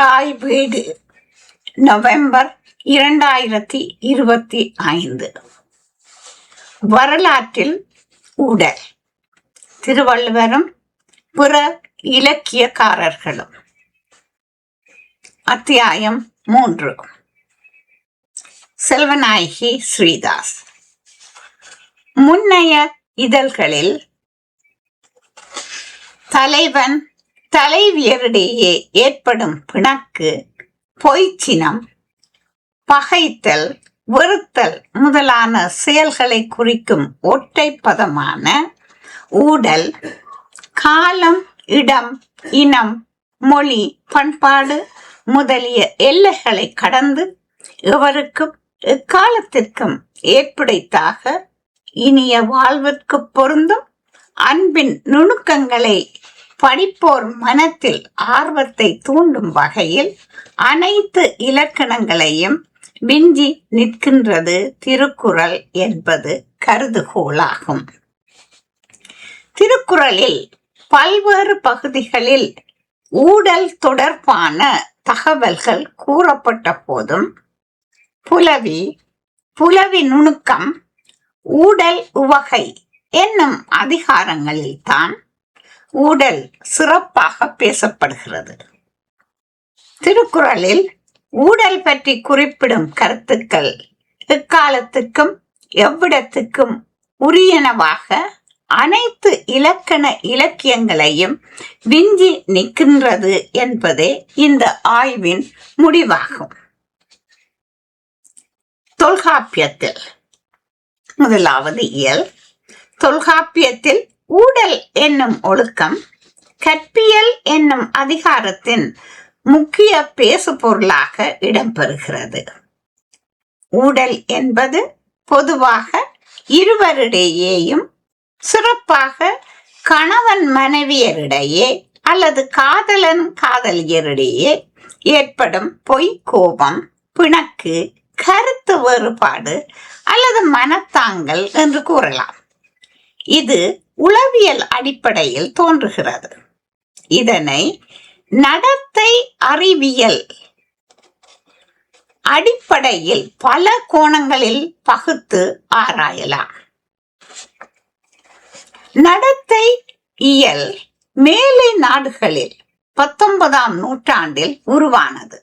தாய் வீடு நவம்பர் இரண்டாயிரத்தி இருபத்தி ஐந்து. வரலாற்றில் உடல். திருவள்ளுவரும் பிற இலக்கியக்காரர்களும். அத்தியாயம் மூன்று. செல்வநாயகி ஸ்ரீதாஸ். முன்னைய இதழ்களில் தலைவன் தலைவியரிடையே ஏற்படும் பிணக்கு பொய்ச்சினம் பகைத்தல் வெறுத்தல் முதலான செயல்களை குறிக்கும் ஒற்றை பதமான ஊடல் காலம் இடம் இனம் மொழி பண்பாடு முதலிய எல்லைகளை கடந்து எவருக்கும் எக்காலத்திற்கும் ஏற்புடைத்தாக இனிய வாழ்விற்கு பொருந்தும் அன்பின் நுணுக்கங்களை படிப்போர் மனத்தில் ஆர்வத்தை தூண்டும் வகையில் அனைத்து இலக்கணங்களையும் விஞ்சி நிற்கின்றது திருக்குறள் என்பது கருதுகோளாகும். திருக்குறளில் பல்வேறு பகுதிகளில் ஊடல் தொடர்பான தகவல்கள் கூறப்பட்ட போதும் புலவி புலவி நுணுக்கம் ஊடல் உவகை என்னும் அதிகாரங்களில்தான் ஊடல் சிறப்பாக பேசப்படுகிறது. திருக்குறளில் ஊடல் பற்றி குறிப்பிடும் கருத்துக்கள் எக்காலத்துக்கும் எவ்விடத்துக்கும் உரியனவாக அனைத்து இலக்கண இலக்கியங்களையும் விஞ்சி நிற்கின்றது என்பதே இந்த ஆய்வின் முடிவாகும். தொல்காப்பியத்தில் முதலாவது இயல். தொல்காப்பியத்தில் ஊடல் என்னும் ஒழுக்கம் கற்பியல் என்னும் அதிகாரத்தின் முக்கிய பேசு பொருளாக இடம்பெறுகிறது. ஊடல் என்பது பொதுவாக இருவரிடையேயும் சிறப்பாக கணவன் மனைவியரிடையே அல்லது காதலன் காதலியரிடையே ஏற்படும் பொய் கோபம் பிணக்கு கருத்து வேறுபாடு அல்லது மனத்தாங்கல் என்று கூறலாம். இது உளவியல் அடிப்படையில் தோன்றுகிறது. இதனை நடத்தை அறிவியல் அடிப்படையில் பல கோணங்களில் பகுத்து ஆராயலாம். நடத்தை இயல் மேலை நாடுகளில் பத்தொன்பதாம் நூற்றாண்டில் உருவானது.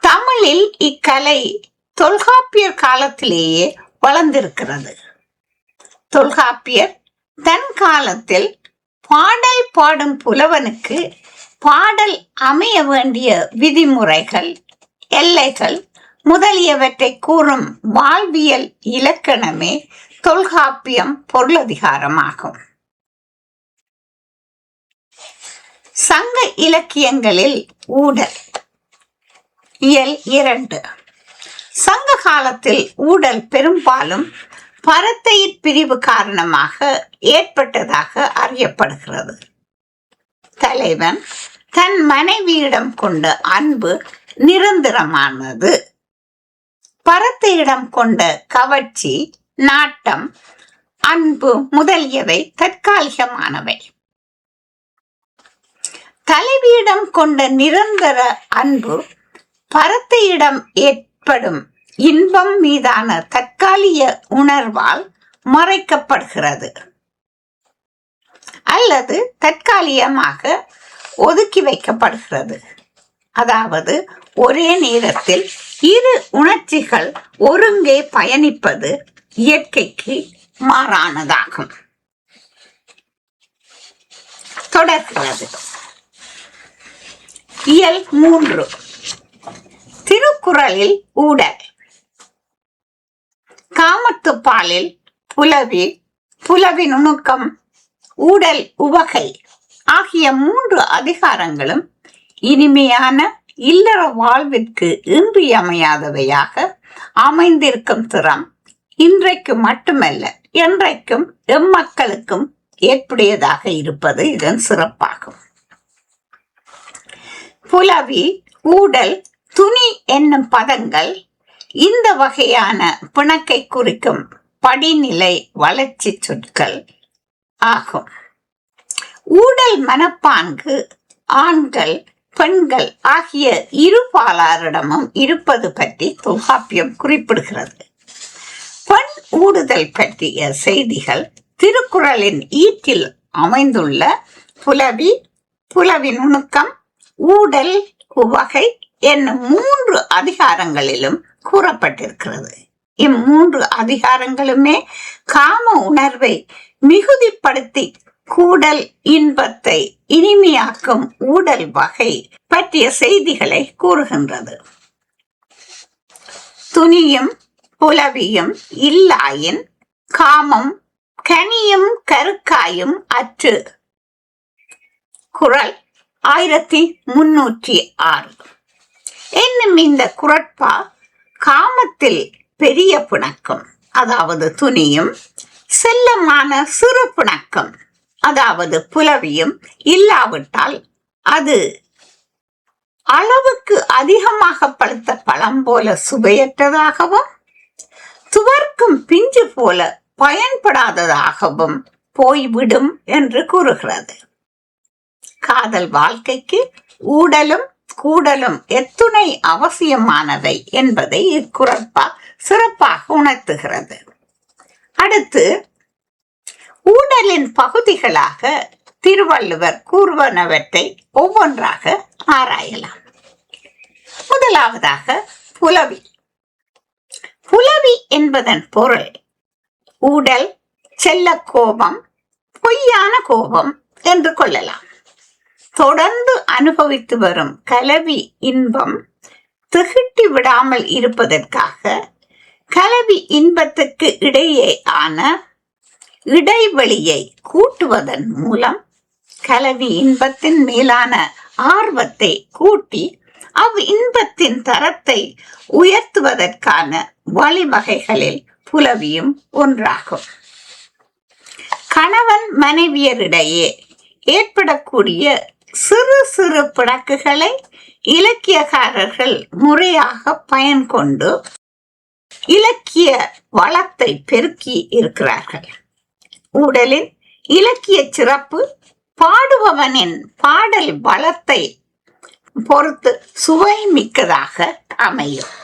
தமிழில் இக்கலை தொல்காப்பியர் காலத்திலேயே வளர்ந்திருக்கிறது. தொல்காப்பியர் தன் காலத்தில் பாடல் பாடும் புலவனுக்கு பாடல் அமைய வேண்டிய விதிமுறைகள் எல்லைகள் முதலியவற்றை கூறும் வாழ்வியல் இலக்கணமே தொல்காப்பியம் பொருளதிகாரமாகும் சங்க இலக்கியங்களில் ஊடல் இயல் இரண்டு. சங்க காலத்தில் ஊடல் பெரும்பாலும் பரத்தையிற் பிரிவு காரணமாக ஏற்பட்டதாக அறியப்படுகிறது. தலைவன் தன் மனைவியிடம் கொண்ட அன்பு நிரந்தரமானது. பரத்தையிடம் கொண்ட கவர்ச்சி நாட்டம் அன்பு முதலியவை தற்காலிகமானவை. தலைவியிடம் கொண்ட நிரந்தர அன்பு பரத்தையிடம் ஏற்படும் இன்பம் மீதான தற்காலிக உணர்வால் மறைக்கப்படுகிறது. அல்லது தற்காலிகமாக ஒதுக்கி வைக்கப்படுகிறது. அதாவது ஒரே நேரத்தில் இரு உணர்ச்சிகள் ஒருங்கே பயணிப்பது இயற்கைக்கு மாறானதாகும். தொடர்கிறது. இயல் மூன்று. திருக்குறளில் ஊடல். காமத்துப்பாலில் புலவி புலவி நுணுக்கம் ஊடல் உவகை ஆகிய மூன்று அதிகாரங்களும் இனிமையான இல்லற வாழ்விற்கு இன்றியமையாதவையாக அமைந்திருக்கும் திறம். இன்றைக்கு மட்டுமல்ல என்றைக்கும் எம்மக்களுக்கும் ஏற்புடையதாக இருப்பது இதன் சிறப்பாகும். புலவி ஊடல் துணி என்னும் பதங்கள் இந்த வகையான பிணக்கை குறிக்கும் படிநிலை வளர்ச்சி சொற்கள் ஆகும். ஊடல் மனப்பான்கு ஆண்கள் பெண்கள் ஆகிய இரு பாலாரிடமும் இருப்பது பற்றி தொல்காப்பியம் குறிப்பிடுகிறது. பெண் ஊடுதல் பற்றிய செய்திகள் திருக்குறளின் ஈட்டில் அமைந்துள்ள புலவி புலவி நுணுக்கம் ஊடல் உவகை என்னும் மூன்று அதிகாரங்களிலும் கூறப்பட்டிருக்கிறது. இம்மூன்று அதிகாரங்களுமே காம உணர்வை மிகுதிப்படுத்தி கூடல் இன்பத்தை இனிமையாக்கும் ஊடல் வகை பற்றிய செய்திகளை கூறுகின்றது. துணியும் புலவியும் இல்லாயின் காமம் கனியும் கருக்காயும் அற்று. குரல் ஆயிரத்தி முன்னூற்றி ஆறு. என்னும் இந்த குரட்பா காமத்தில் பெரிய பிணக்கம் அதாவது துணியும் செல்லமான சிறு பிணக்கம் அதாவது புலவியும் இல்லாவிட்டால் அது அளவுக்கு அதிகமாக பழுத்த பழம் போல சுவையற்றதாகவும் துவர்க்கும் பிஞ்சு போல பயன்படாததாகவும் போய்விடும் என்று கூறுகிறது. காதல் வாழ்க்கைக்கு ஊடலும் கூடலும் எத்துணை அவசியமானவை என்பதை இக்குறப்பா சிறப்பாக உணர்த்துகிறது. அடுத்து ஊடலின் பகுதிகளாக திருவள்ளுவர் கூறுவனவற்றை ஒவ்வொன்றாக ஆராயலாம். முதலாவதாக புலவி. புலவி என்பதன் பொருள் ஊடல் செல்ல கோபம் பொய்யான கோபம் என்று கொள்ளலாம். தொடர்ந்து அனுபவித்து வரும் கலவி இன்பம் திகட்டி விடாமல் இருப்பதற்காக கலவி இன்பத்துக்கு இடையே ஆன இடைவெளியை கூட்டுவதன் மூலம் கலவி இன்பத்தின் மேலான ஆர்வத்தை கூட்டி அவ் இன்பத்தின் தரத்தை உயர்த்துவதற்கான வழிவகைகளில் புலவியும் ஒன்றாகும். கணவன் மனைவியரிடையே ஏற்படக்கூடிய சிறு சிறு பிணக்குகளை இலக்கியக்காரர்கள் முறையாக பயன் கொண்டு இலக்கிய வளத்தை பெருக்கி இருக்கிறார்கள். உடலின் இலக்கிய சிறப்பு பாடுபவனின் பாடல் வளத்தை பொறுத்து சுவை மிக்கதாக அமையும்.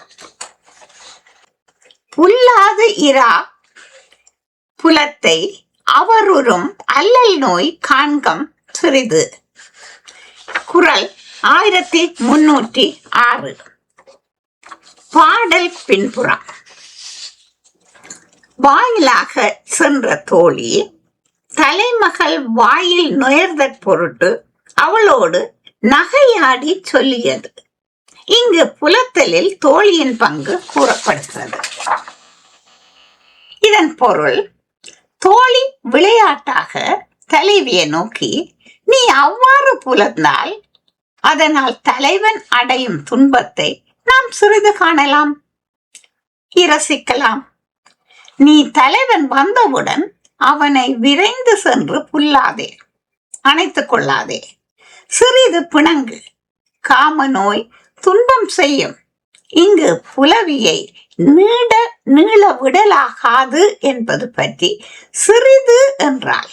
புல்லாது இரா புலத்தை அவருறும் அல்லல் நோய் காண்கம் சிறிது. குரல் ஆயிரத்தி முன்னூற்றி ஆறு. பாடல் பின்புறம். வாயிலாக சென்ற தோழி தலைமகள் வாயில் நுயர்தற் பொருட்டு அவளோடு நகையாடி சொல்லியது. இங்கு புலத்தலில் தோழியின் பங்கு கூறப்படுகிறது. இதன் பொருள் தோழி விளையாட்டாக தலைவியை நோக்கி நீ அவ்வாறு புலர்ந்தால் அதனால் தலைவன் அடையும் துன்பத்தை நாம் சிறிது காணலாம். இரசிக்கலாம். நீ தலைவன் வந்தவுடன் அவனை விரைந்து சென்று புல்லாதே. அணைத்துக் கொள்ளாதே. சிறிது பிணங்கு. காம நோய் துன்பம் செய்யும். இங்கு புலவியை நீட நீள விடலாகாது என்பது பற்றி சிறிது என்றாள்.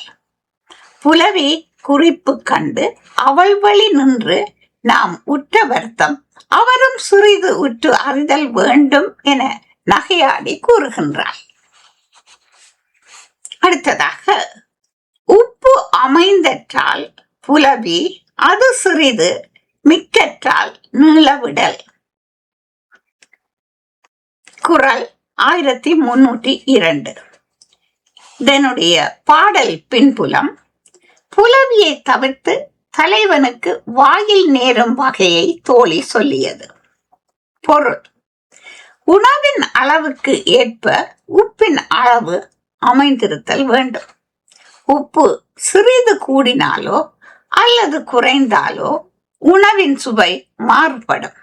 புலவி குறிப்பு கண்டு அவள் வழி நின்று நாம் உற்ற வருத்தம் அவரும் சிறிது உற்று அறிதல் வேண்டும் என நகையாடி கூறுகின்றாள். அடுத்ததாக உப்பு அமைந்தற்றால் புலவி அது சிறிது மிக்கற்றால் நீளவிடல். குரல் ஆயிரத்தி முன்னூற்றி இரண்டு. இதனுடைய பாடல் பின்புலம் புலவியை தவிர்த்து தலைவனுக்கு வாயில் நேரும் வகையை தோழி சொல்லியது. பொருள். உணவின் அளவுக்கு ஏற்ப உப்பின் அளவு அமைந்திருத்தல் வேண்டும். உப்பு சிறிது கூடினாலோ அல்லது குறைந்தாலோ உணவின் சுவை மாறுபடும்.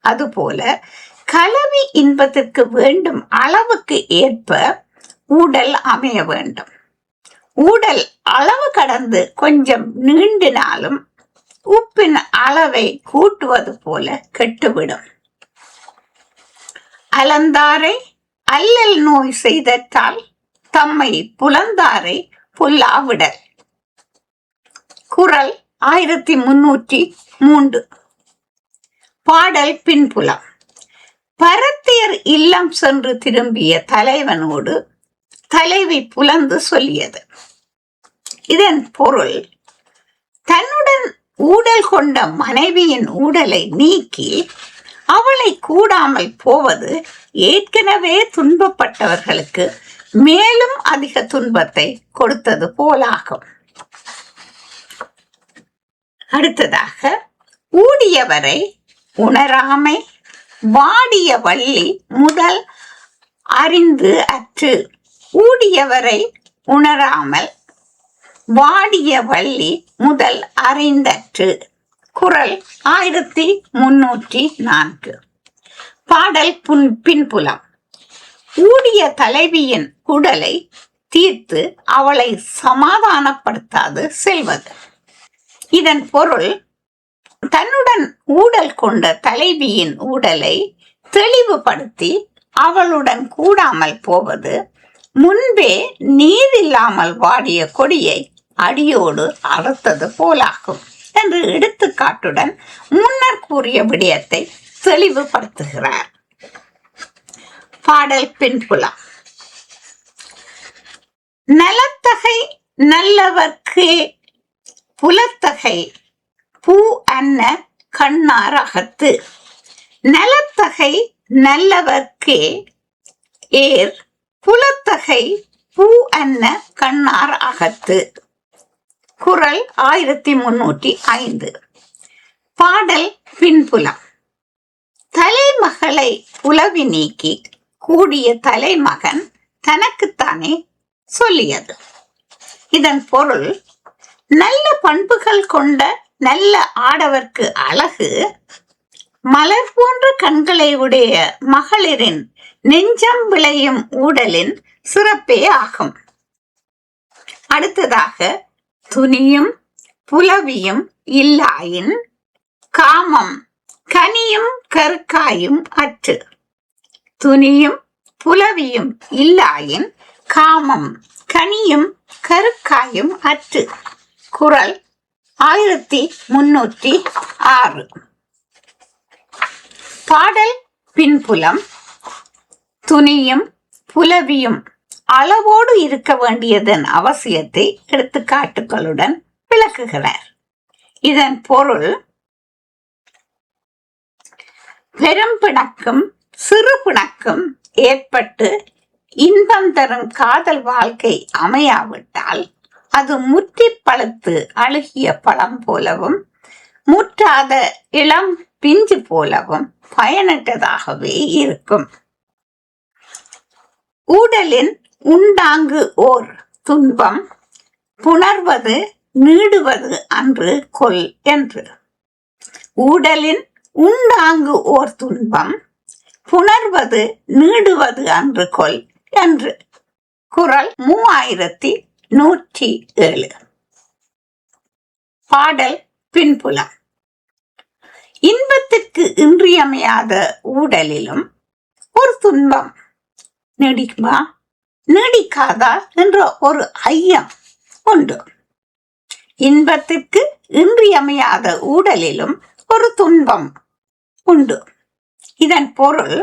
அதுபோல கலவி இன்பத்திற்கு வேண்டும் அளவுக்கு ஏற்ப உடல் அமைய வேண்டும். ஊடல் அளவு கடந்து கொஞ்சம் நீண்டினாலும் உப்பின் அளவை கூட்டுவது போல கெட்டுவிடும். அலந்தாரை அல்லல் நோய் செய்தற்றால் தம்மை புலந்தாரை புல்லாவிடல். குரல் ஆயிரத்தி முன்னூற்றி மூன்று. பாடல் பின்புலம். பரத்தியர் இல்லம் சென்று திரும்பிய தலைவனோடு தலைவி புலந்து சொல்லியது. இதன் பொருள் தன்னுடன் ஊடல் கொண்ட மனைவியின் ஊடலை நீக்கி அவளை கூடாமல் போவது ஏற்கனவே துன்பப்பட்டவர்களுக்கு மேலும் அதிக துன்பத்தை கொடுத்தது போலாகும். அடுத்ததாக ஊடியவரை உணராமை வாடிய வள்ளி முதல் அறிந்து அற்று ஊடியவரை உணராமல் வாடிய வள்ளி முதல் அறிந்தற்று. குரல் ஆயிரத்தி முன்னூற்றி நான்கு. பாடல் புன் பின்புலம். ஊடிய தலைவியின் உடலை தீர்த்து அவளை சமாதானப்படுத்தாது செல்வது. இதன் பொருள் தன்னுடன் ஊடல் கொண்ட தலைவியின் உடலை தெளிவுபடுத்தி அவளுடன் கூடாமல் போவது முன்பே நீரில்லாமல் வாடிய கொடியை அடியோடு அறுத்தது போலாகும் என்று எடுத்துக்காட்டுடன் முன்னர் கூறிய விடயத்தை தெளிவுபடுத்துகிறார். பாடல் பின்புலம் நலத்தகை நல்லவர்க்கே புலத்தகை பூ அன்ன கண்ணார் அகத்து நலத்தகை நல்லவர்க்கே ஏர் புலத்தகை பூ அன்ன கண்ணார் அகத்து. குரல் ஆயிரத்தி முன்னூற்றி ஐந்து. பாடல் பின்புலம். தலைமகளை உலவி நீக்கி கூடிய தலைமகன் தனக்குத்தானே சொல்லியது. இதன் பொருள் நல்ல பண்புகள் கொண்ட நல்ல ஆடவர்க்கு அழகு மலர் போன்ற கண்களை உடைய மகளிரின் நெஞ்சம் விளையும் ஊடலின் சிறப்பே ஆகும். அடுத்ததாக துணியும் புலவியும் இல்லாயின் காமம் கனியும் கருக்காயும் அற்று. துணியும் புலவியும் இல்லாயின் காமம் கனியும் கருக்காயும் அற்று. குரல் ஆயிரத்தி முன்னூற்றி ஆறு. பாடல் பின்புலம். துணியும் புலவியும் அளவோடு இருக்க வேண்டியதன் அவசியத்தை எடுத்துக்காட்டுகளுடன் விளக்குகிறார். இதன் பொருள் பெரும் பிணக்கும் சிறு பிணக்கும் ஏற்பட்டு இன்பம் தரும் காதல் வாழ்க்கை அமையாவிட்டால் அது முற்றி பழுத்து அழுகிய பழம் போலவும் முற்றாத இளம் பிஞ்சு போலவும் பயனற்றதாகவே இருக்கும். ஊடலின் உண்டாங்கு ஓர் துன்பம் புணர்வது நீடுவது அன்று கொல் என்று. ஊடலின் உண்டாங்கு ஓர் துன்பம் புணர்வது நீடுவது அன்று கொல் என்று. குரல் மூவாயிரத்தி நூற்றி ஏழு. பாடல் பின்புலம். இன்பத்திற்கு இன்றியமையாத ஊடலிலும் ஒரு துன்பம் நீடிக்குமா? நீடிக்காதா என்ற ஒரு ஐயம் உண்டு. இன்பத்திற்கு இன்றியமையாத ஊடலிலும் ஒரு துன்பம் உண்டு. இதன் பொருள்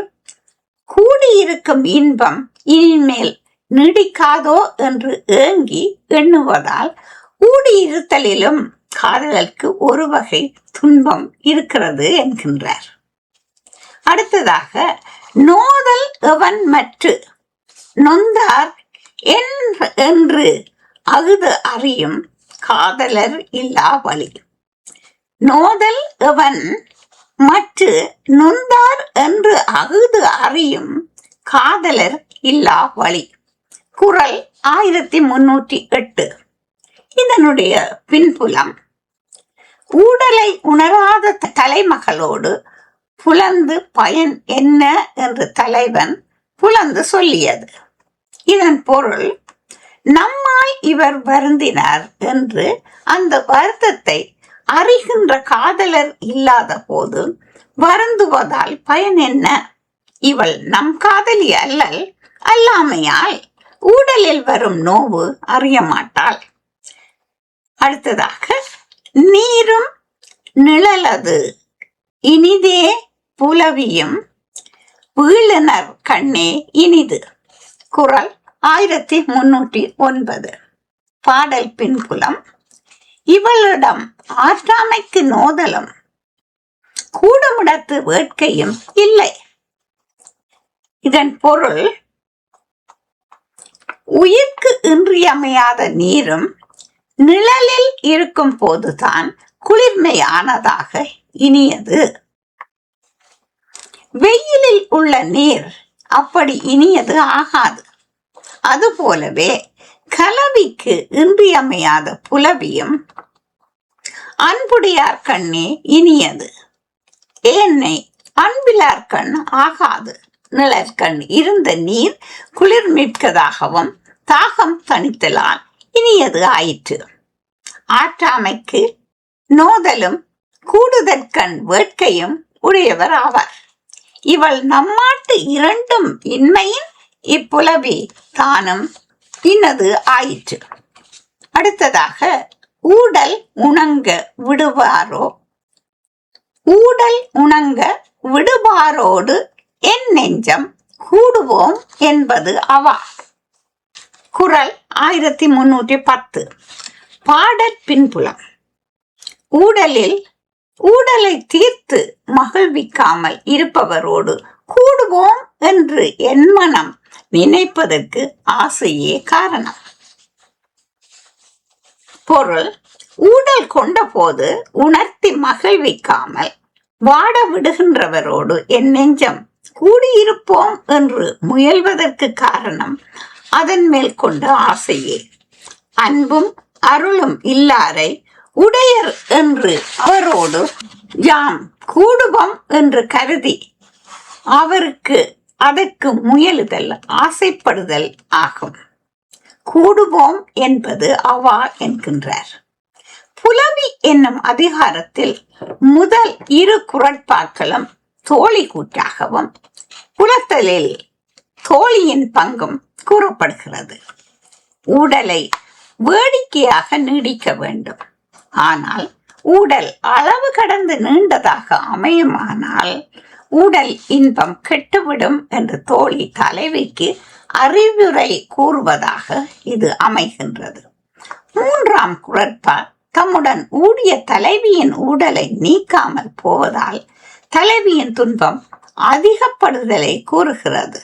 கூடியிருக்கும் இன்பம் இனிமேல் நீடிக்காதோ என்று ஏங்கி எண்ணுவதால் கூடியிருத்தலிலும் காதலுக்கு ஒரு வகை துன்பம் இருக்கிறது என்கின்றார். அடுத்ததாக நோதல் எவன் மற்று நொந்தார் என்று அகுது அறியும் காதலர் இல்லா வழி நோதல் எவன் மற்று நொந்தார் என்று அகுது அறியும் காதலர் இல்லா வழி குரல் ஆயிரத்தி முன்னூற்றி எட்டு. இதனுடைய பின்புலம் ஊடலை உணராத தலைமகளோடு புலந்து பயன் என்ன என்று தலைவன் புலந்து சொல்லியது. இதன் பொருள் நம்மால் இவர் வருந்தினார் என்று அந்த வருத்தத்தை அறிகின்ற காதலர் இல்லாத போது வருந்துவதால் பயன் என்ன? இவள் நம் காதலி அல்லல் அல்லாமையால் ஊடலில் வரும் நோவு அறிய மாட்டாள் அடுத்ததாக நீரும் நிழலது. இனிதே புலவியும் வீழினர் கண்ணே இனிது. குரல் ஆயிரத்தி முன்னூற்றி ஒன்பது. பாடல் பின்புலம். இவளிடம் ஆற்றாமைக்கு நோதலும். கூடமிடத்து வேட்கையும் இல்லை. இதன் பொருள் உயிர்க்கு இன்றியமையாத நீரும் நிழலில் இருக்கும் போதுதான் குளிர்மையானதாக இனியது. வெயிலில் உள்ள நீர் அப்படி இனியது ஆகாது. அதுபோலவே கலவிக்கு இன்றியமையாத புலவியும் அன்புடையார் கண்ணே இனியது. ஏனை அன்பிலார் கண் ஆகாது. நிழற்கண் இருந்த நீர் குளிர்மிக்கதாகவும் தாகம் தணித்தலால் இனியது ஆயிற்று. ஆற்றாமைக்கு நோதலும் கூடுதற்கண் வேட்கையும் உடையவர் ஆவார். இவள் நம்மாட்டு இரண்டும் இன்மையின் இப்புலவி தானும் இன்னது ஆயிற்று. அடுத்ததாக ஊடல் உணங்க விடுவாரோ? ஊடல் உணங்க விடுவாரோடு என் நெஞ்சம் கூடுவோம் என்பது அவா. குரல் ஆயிரத்தி முன்னூற்றி பத்து. பாடற் பின்புலம். ஊடலில் ஊடலை தீர்த்து மகிழ்விக்காமல் இருப்பவரோடு கூடுவோம் என்று என் மனம் நினைப்பதற்கு ஆசையே காரணம். பொருள் ஊடல் கொண்ட போது உணர்த்தி மகிழ்விக்காமல் வாட விடுகின்றவரோடு என் நெஞ்சம் கூடியிருப்போம் என்று முயல்வதற்கு காரணம் அதன் மேல் கொண்ட ஆசையே. அன்பும் அருளும் இல்லாரை உடையர் என்று அவரோடு யாம் கூடுபம் என்று கருதி அவருக்கு அதற்கு முயலுதல் ஆசைப்படுதல் ஆகும். கூடுவோம் என்பது அவா என்கின்றார். புலவி என்னும் அதிகாரத்தில் முதல் இரு குரட்பாக்களும் தோழி கூட்டாகவும் புலத்தலில் தோழியின் பங்கும் கூறப்படுகிறது. உடலை வேடிக்கையாக நீடிக்க வேண்டும். ஆனால் ஊடல் அளவு கடந்து நீண்டதாக அமையுமானால் உடல் இன்பம் கெட்டுவிடும் என்று தோழி தலைவிக்கு அறிவுரை கூறுவதாக இது அமைகின்றது. மூன்றாம் குரட்பா தம்முடன் ஊடிய தலைவியின் உடலை நீக்காமல் போவதால் தலைவியின் துன்பம் அதிகப்படுதலை கூறுகிறது.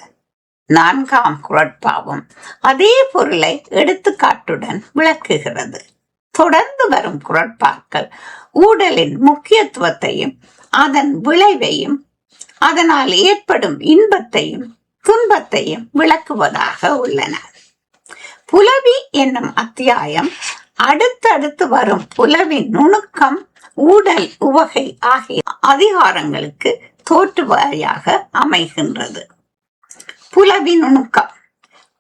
நான்காம் குரட்பாவும் அதே பொருளை எடுத்துக்காட்டுடன் விளக்குகிறது. தொடர்ந்து வரும் குரட்பாக்கள் ஊடலின் முக்கியத்துவத்தையும் அதன் விளைவையும் அதனால் ஏற்படும் இன்பத்தையும் துன்பத்தையும் விளக்குவதாக உள்ளன. புலவி என்னும் அத்தியாயம் அடுத்தடுத்து வரும் புலவின் நுணுக்கம் ஊடல் உவகை ஆகிய அதிகாரங்களுக்கு தோற்றுவாயாக அமைகின்றது. புலவி நுணுக்கம்.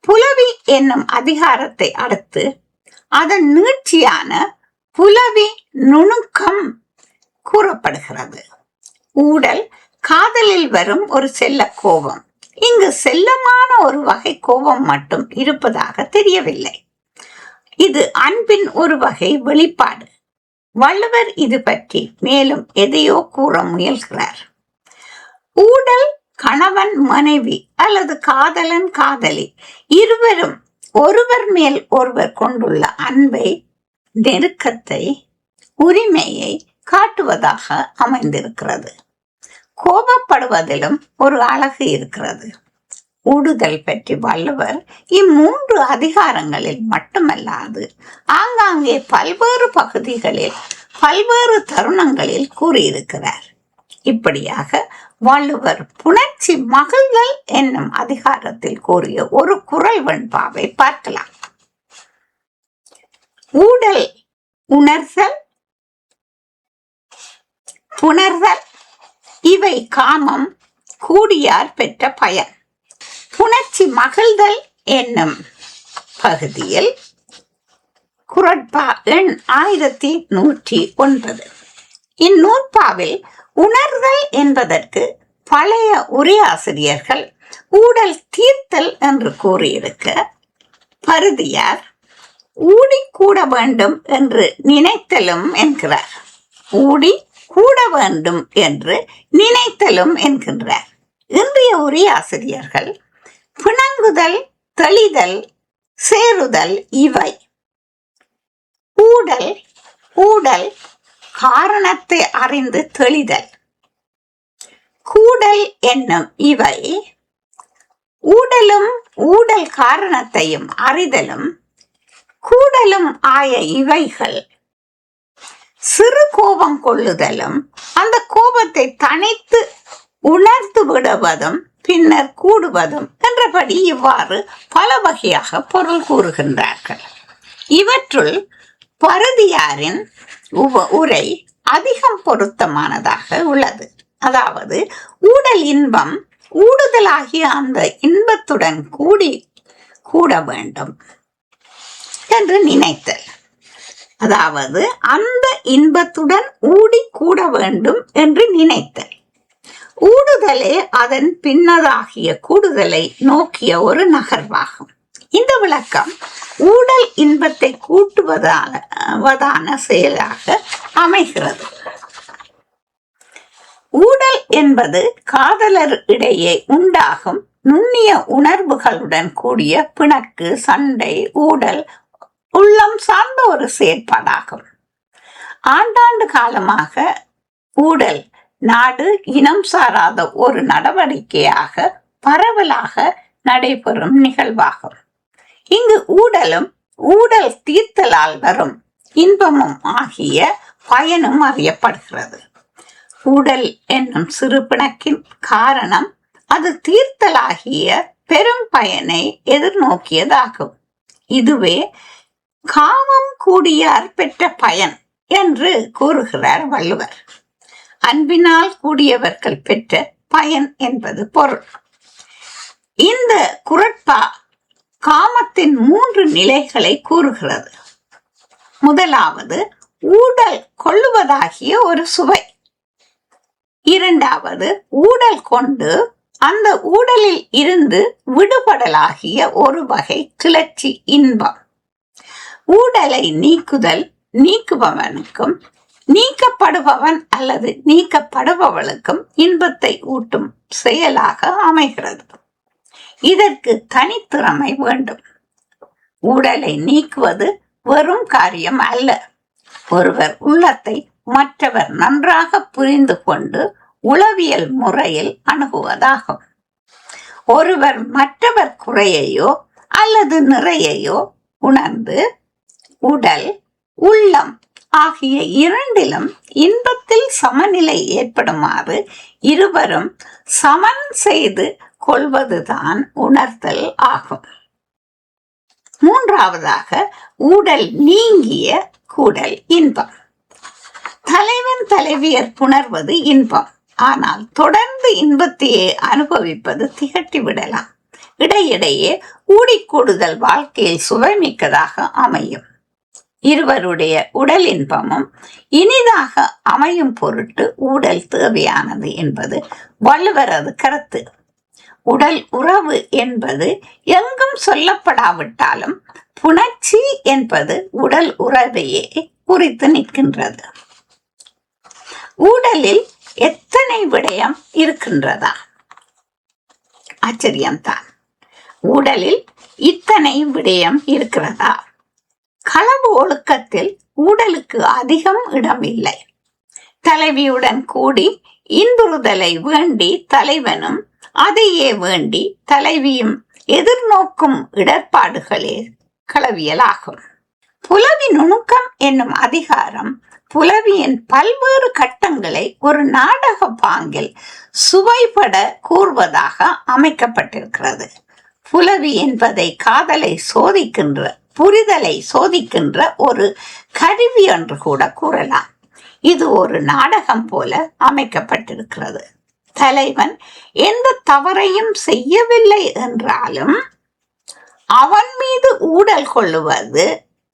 புலவி என்னும் அதிகாரத்தை அடுத்து அதன் நீட்சியான புலவி நுணுக்கம் கூறப்படுகிறது. ஊடல் காதலில் வரும் ஒரு செல்ல கோபம். இங்கு செல்லமான ஒரு வகை கோபம் மட்டும் இருப்பதாக தெரியவில்லை. இது அன்பின் ஒரு வகை வெளிப்பாடு. வள்ளுவர் இது பற்றி மேலும் எதையோ கூற முயல்கிறார். ஊடல் கணவன் மனைவி அல்லது காதலன் காதலி இருவரும் ஒருவர் மேல் ஒருவர் கொண்டுள்ள அன்பை நெருக்கத்தை உரிமையை காட்டுவதாக அமைந்திருக்கிறது. கோபப்படுவதிலும் ஒரு அழகு இருக்கிறது. ஊடுதல் பற்றி வள்ளுவர் இம்மூன்று அதிகாரங்களில் மட்டுமல்லாது ஆங்காங்கே பல்வேறு பகுதிகளில் பல்வேறு தருணங்களில் கூறியிருக்கிறார். இப்படியாக வள்ளுவர் புணர்ச்சி மகிழ்தல் என்னும் அதிகாரத்தில் கூறிய ஒரு குரல் வெண்பாவை பார்க்கலாம். ஊடல் உணர்தல் புணர்தல் இவை காமம் கூடியார் பெற்ற பயன். புணர்ச்சி மகிழ்தல் என்னும் பகுதியில் குரட்பா எண் ஆயிரத்தி நூற்றி ஒன்பது. இந்நூற்பாவில் உணர்தல் என்பதற்கு பழைய உரையாசிரியர்கள் ஊடல் தீர்த்தல் என்று கூறியிருக்க பருதியார் ஊடி கூட வேண்டும் என்று நினைத்தலும் என்கிறார். ஊடி கூட வேண்டும் என்று நினைத்தலும் என்கின்றார். இன்றைய உரையாசிரியர்கள் பிணங்குதல் தெளிதல் சேருதல் இவை. ஊடல் ஊடல் காரணத்தை அறிந்து தெளிதல். கூடல் என்னும் இவை ஊடலும் ஊடல் காரணத்தையும் அறிதலும் கூடலும் ஆய இவைகள். சிறு கோபம் கொள்ளுதலும் அந்த கோபத்தை தனித்து உணர்த்து விடுவதும் பின்னர் கூடுவதும் என்றபடி இவ்வாறு பல வகையாக பொருள் கூறுகின்றார்கள். இவற்றுள் பரதியாரின் உரை அதிகம் பொருத்தமானதாக உள்ளது. அதாவது ஊடல் இன்பம் ஊடுதலாகிய அந்த இன்பத்துடன் கூடி கூட வேண்டும் என்று நினைத்தல். அதாவது அந்த இன்பத்துடன் ஊடி கூட வேண்டும் என்று நினைத்தல். ஊடுதலே அதன் பின்னதாகிய கூடுதலை நோக்கிய ஒரு நகர்வாகும். இந்த விளக்கம் ஊடல் இன்பத்தை கூட்டுவதான வதான செயலாக அமைகிறது. ஊடல் என்பது காதலர் இடையே உண்டாகும் நுண்ணிய உணர்வுகளுடன் கூடிய பிணக்கு சண்டை ஊடல் உள்ளம் சார்ந்த ஒரு செயற்பாடாகும். ஆண்டாண்டு காலமாக ஊடல் நாடு இனம் சாராத ஒரு நடவடிக்கையாக பரவலாக நடைபெறும் நிகழ்வாகும். இங்கு ஊடலும் ஊடல் தீர்த்தலால் வரும் இன்பமும் ஆகிய பயனும் அறியப்படுகிறது. ஊடல் என்னும் சிறு பிணக்கின் காரணம் அது தீர்த்தலாகிய பெரும் பயனை எதிர்நோக்கியதாகும். இதுவே காமம் கூடியார் பெற்ற பயன் என்று கூறுகிறார் வள்ளுவர். அன்பினால் கூடியவர்கள் பெற்ற பயன் என்பது பொருள். இந்த குரட்பா காமத்தின் மூன்று நிலைகளை கூறுகிறது. முதலாவது ஊடல் கொள்ளுவதாகிய ஒரு சுவை. இரண்டாவது ஊடல் கொண்டு அந்த ஊடலில் இருந்து விடுபடலாகிய ஒரு வகை கிளர்ச்சி இன்பம். ஊடலை நீக்குதல் நீக்குபவனுக்கும் நீக்கப்படுபவன் அல்லது நீக்கப்படுபவளுக்கும் இன்பத்தை ஊட்டும் செயலாக அமைகிறது. இதற்கு தனித்திறமை வேண்டும். உடலை நீக்குவது வெறும் காரியம் அல்ல. ஒருவர் உள்ளத்தை மற்றவர் நன்றாக புரிந்து கொண்டு உளவியல் முறையில் அணுகுவதாகும். ஒருவர் மற்றவர் குறையையோ அல்லது நிறையையோ உணர்ந்து உடல் உள்ளம் ஆகிய இரண்டிலும் இன்பத்தில் சமநிலை ஏற்படுமாறு இருவரும் சமன் செய்து கொள்வதுதான் உணர்த்தல் ஆகும். மூன்றாவதாக ஊடல் நீங்கிய கூடல் இன்பம். தலைவன் தலைவியர் புணர்வது இன்பம். ஆனால் தொடர்ந்து இன்பத்தையே அனுபவிப்பது திகட்டி விடலாம். இடையிடையே ஊடிக்கூடுதல் வாழ்க்கையில் சுவைமிக்கதாக அமையும். இருவருடைய உடல் இன்பமும் இனிதாக அமையும் பொருட்டு ஊடல் தேவையானது என்பது வள்ளுவரது கருத்து. உடல் உறவு என்பது எங்கும் சொல்லப்படாவிட்டாலும் புணர்ச்சி என்பது உடல் உறவையே குறித்து நிற்கின்றது. உடலில் எத்தனை விடயம் இருக்கின்றதா? ஆச்சரியம்தான். உடலில் இத்தனை விடயம் இருக்கிறதா? களவு ஒழுக்கத்தில் உடலுக்கு அதிகம் இடம் இல்லை. தலைவியுடன் கூடி இந்துருதலை வேண்டி தலைவனும் அதையே வேண்டி தலைவியும் எதிர்நோக்கும் இடர்பாடுகளே களவியலாகும். புலவி நுணுக்கம் என்னும் அதிகாரம் புலவியின் பல்வேறு கட்டங்களை ஒரு நாடக பாங்கில் சுவைபட கூறுவதாக அமைக்கப்பட்டிருக்கிறது. புலவி என்பதை காதலை சோதிக்கின்ற புரிதலை சோதிக்கின்ற ஒரு கருவி என்று கூட கூறலாம். இது ஒரு நாடகம் போல அமைக்கப்பட்டிருக்கிறது. தலைவன் எந்த தவறையும் செய்யவில்லை என்றாலும் அவன் மீது ஊடல் கொள்ளுவது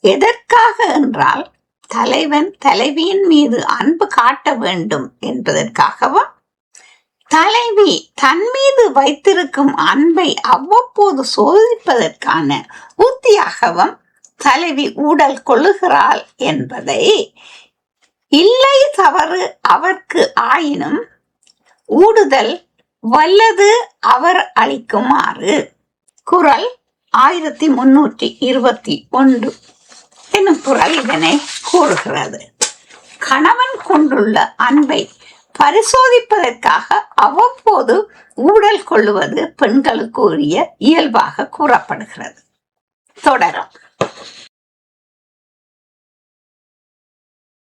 எதற்காக என்றால் தலைவன் தலைவியின் மீது அன்பு காட்ட வேண்டும் என்பதற்காகவும் தலைவி தன் மீது வைத்திருக்கும் அன்பை அவ்வப்போது சோதிப்பதற்கான உத்தியாகவும் தலைவி ஊடல் கொள்ளுகிறாள் என்பதை இல்லை தவறு அவர்க்கு ஆயினும் ஊடுதல் வல்லது அவர் அளிக்குமாறு. குரல் ஆயிரத்தி முன்னூற்றி இருபத்தி ஒன்று என்னும் குரல் இதனை கூறுகிறது. கணவன் கொண்டுள்ள அன்பை பரிசோதிப்பதற்காக அவ்வப்போது ஊடல் கொள்ளுவது பெண்களுக்கு உரிய இயல்பாக கூறப்படுகிறது. தொடரும்.